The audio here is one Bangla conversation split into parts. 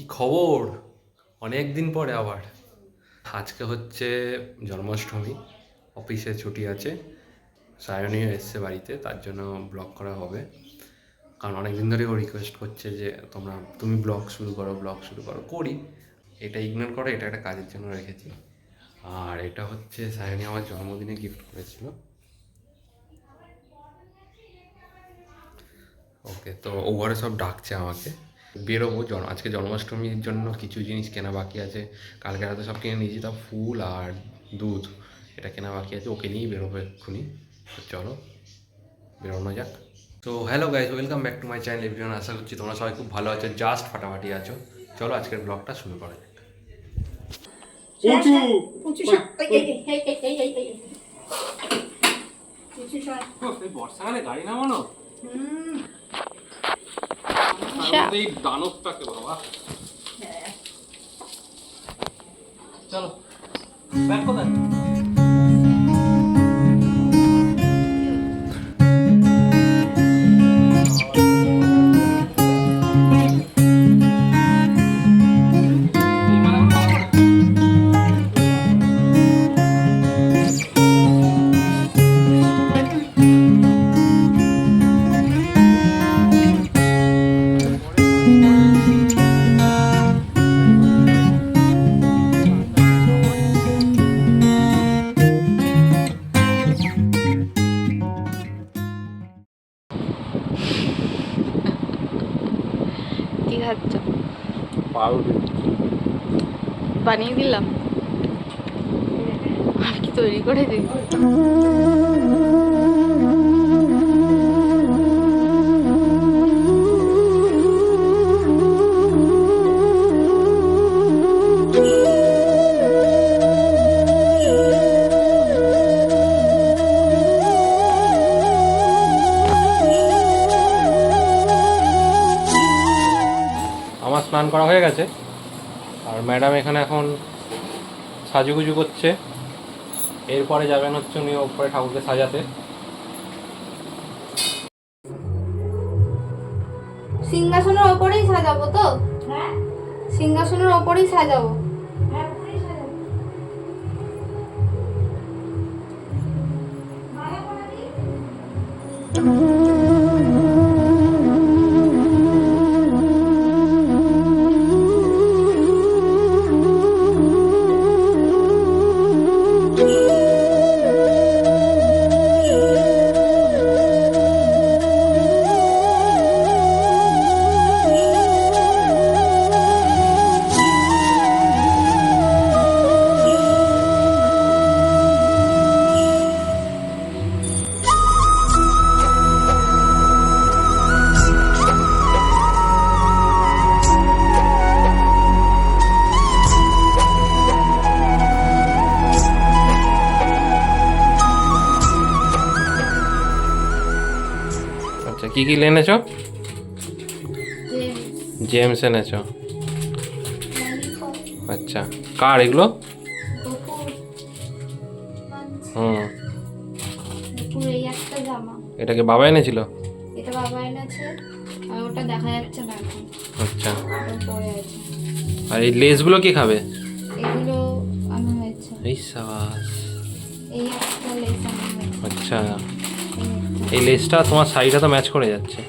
কি খবর? অনেক দিন পরে আবার। আজকে হচ্ছে জন্মাষ্টমী, অফিসে ছুটি আছে। সায়নীও এসছে বাড়িতে, তার জন্য ব্লগ করা হবে। কারণ অনেক দিন ধরে ও রিকোয়েস্ট করছে যে, তোমরা, তুমি ব্লগ শুরু করো, ব্লগ শুরু করো। করি। এটা ইগনোর করো, এটা একটা কাজের জন্য রেখেছি। আর এটা হচ্ছে সায়নী আমার জন্মদিনে গিফট করেছিল। ওকে, তো ওভারে সব ডাকছে আমাকে। বেরোবো জন আজকে জন্মাষ্টমীর জন্য কিছু জিনিস কেনা বাকি আছে। কালকে রাতে সব কিনে নিয়েছি তা ফুল আর দুধ। এটা কেনা বাকি আছে ওকে নিয়েই বেরোবো এক্ষুনি। তো চলো বেরোনো যাক। তো hello guys welcome back to my channel everyone আশা করছি তোমরা সবাই খুব ভালো আছো জাস্ট ফাটাফাটি আছো। চলো আজকের ব্লগটা শুরু করা যাক। উঁচু উঁচু সর। এই, এই, এই, এই, এই, এই, এই, এই। উঁচু সর। এই বর্ষাকালে গাড়ি নামানো হুম, এই দানবটাকে বাবা। হ্যাঁ। চলো। ব্যাগ কোথায়? পাউরুটি। বানিয়ে দিলাম। আর কি তৈরি করে দিই স্নান করা হয়ে গেছে। আর ম্যাডাম এখানে এখন সাজুগুজু করছে। এরপরে যাবেন হচ্ছে উনি ওপরে ঠাকুরকে সাজাতে। সিংহাসনের ওপরেই সাজাবো তো? হ্যাঁ, সিংহাসনের ওপরেই সাজাবো? হ্যাঁ, কি কি এনেছো জেমস এনেছো। আচ্ছা। কার এগুলো? হুম। এটাকে বাবা এনেছিল? এটা বাবা এনেছে আর ওটা দেখা যাচ্ছে না আচ্ছা। আর এই লেসগুলো কি খাবে? এগুলো আনা হয়েছে। এই সাবাস। এই একটা লেস আনা হয়েছে। আচ্ছা। এই লেসটা তোমার শাড়িটা তো ম্যাচ করে যাচ্ছে।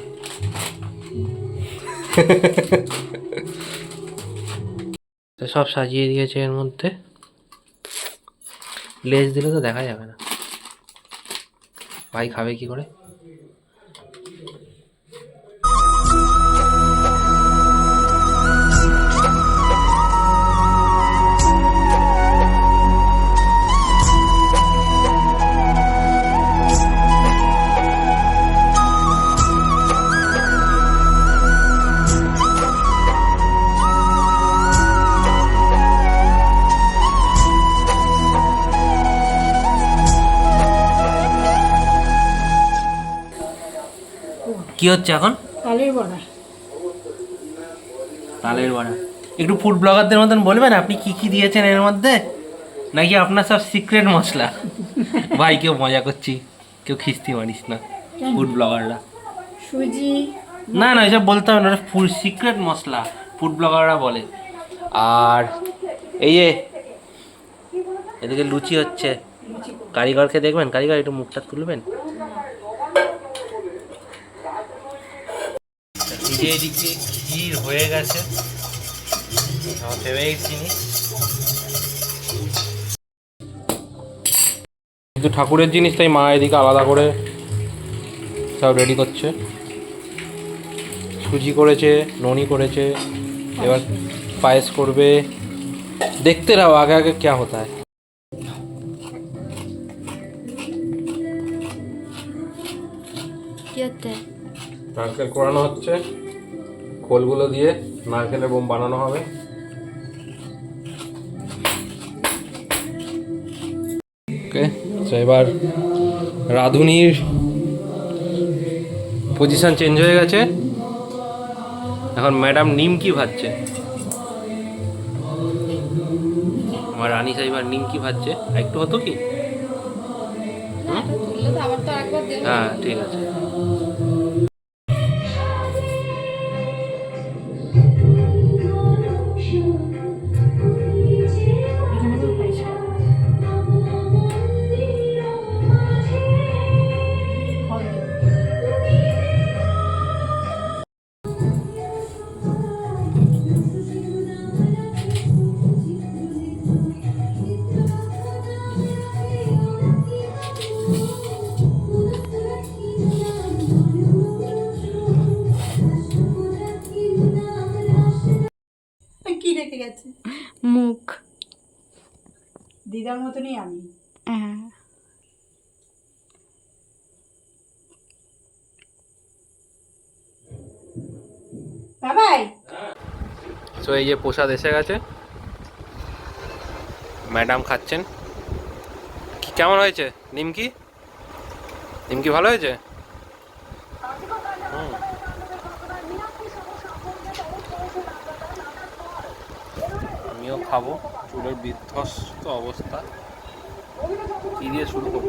সব সাজিয়ে দিয়েছে এর মধ্যে। লেস দিলে তো দেখা যাবে না। ভাই খাবে কি করে? কি হচ্ছে এখন? তালের বড়া। তালের বড়া। একটু ফুড ব্লগারদের মতন বলবেন আপনি কি কি দিয়েছেন এর মধ্যে? নাকি আপনার সব সিক্রেট মশলা? ভাই কেউ মজা করছি কেউ খিস্তি মারিস না ফুড ব্লগাররা সুজি না না এসব বলতে হবে না ফুল সিক্রেট মশলা ফুড ব্লগাররা বলে। আর এই যে এদিকে লুচি হচ্ছে। কারিগরকে দেখবেন? কারিগর একটু মুখটা তুলবেন এই যে এদিকে ক্ষীর হয়ে গেছে। কিন্তু ঠাকুরের জিনিস তাই মা এদিকে আলাদা করে সব রেডি করছে। সুজি করেছে ননি করেছে এবার পায়েস করবে। দেখতে রাও আগে আগে কে হতায়। হয় নারকেল কোরানো হচ্ছে। খোলগুলো দিয়ে নারকেলের বোম বানানো হবে। ওকে তো এবার রাঁধুনির পজিশন চেঞ্জ হয়ে গেছে। এখন ম্যাডাম নিমকি ভাজছে। আমার রানী সাহেবার নিমকি ভাজছে। একটু হতো কি? হ্যাঁ ঠিক আছে। রেখে গেছে। মুখ। দিদার মতনই আমি। হ্যাঁ। বাবাই! তো এই যে প্রসাদ এসে গেছে। ম্যাডাম খাচ্ছেন। কেমন হয়েছে? নিমকি? নিমকি ভালো হয়েছে? খাব। চুলের বিধ্বস্ত অবস্থা। কি দিয়ে শুরু করব?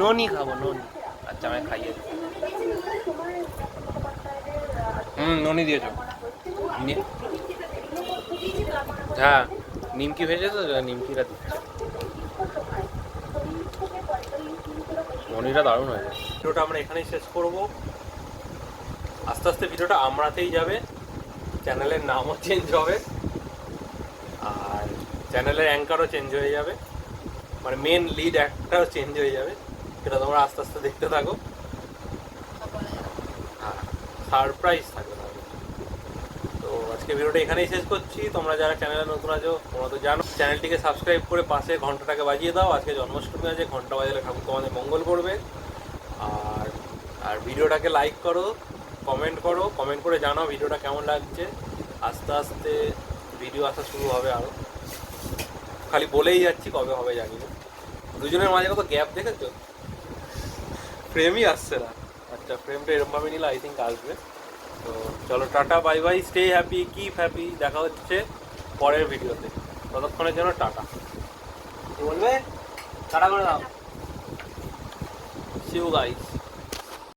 ননি খাব, ননি। আচ্ছা আমায় খাইয়ে। হুম, ননি দিয়েছ হ্যাঁ নিমকি ভেজে তো নিমকিটা দিচ্ছে। মনিটা দারুণ হয়েছে ভিডিওটা আমরা এখানেই শেষ করব। আস্তে আস্তে ভিডিওটা আমরাতেই যাবে। চ্যানেলের নামও চেঞ্জ হবে। চ্যানেলের অ্যাঙ্কারও চেঞ্জ হয়ে যাবে। মানে মেন লিড একটাও চেঞ্জ হয়ে যাবে। সেটা তোমরা আস্তে আস্তে দেখতে থাকো। হ্যাঁ সারপ্রাইজ থাকবে তো আজকে ভিডিওটা এখানেই শেষ করছি। তোমরা যারা চ্যানেলে নতুন আছো, তোমরা তো জানো। চ্যানেলটিকে সাবস্ক্রাইব করে পাশে ঘন্টাটাকে বাজিয়ে দাও। আজকে জন্মাষ্টমী আছে, ঘণ্টা বাজালে ঠাকুর তোমাদের মঙ্গল করবে। আর আর ভিডিওটাকে লাইক করো কমেন্ট করো কমেন্ট করে জানাও ভিডিওটা কেমন লাগছে। আস্তে আস্তে ভিডিও আসা শুরু হবে আরও খালি বলেই যাচ্ছি কবে হবে জানি না। দুজনের মাঝে কত গ্যাপ দেখেছ? ফ্রেমই আসছে না। আচ্ছা ফ্রেমটা এরমভাবে নিলে আই থিঙ্ক আসবে। তো চলো, tata bye bye stay happy keep happy দেখা হচ্ছে পরের ভিডিওতে। ততক্ষণের জন্য টাটা। বলবে? টাটা করে দাও। See you guys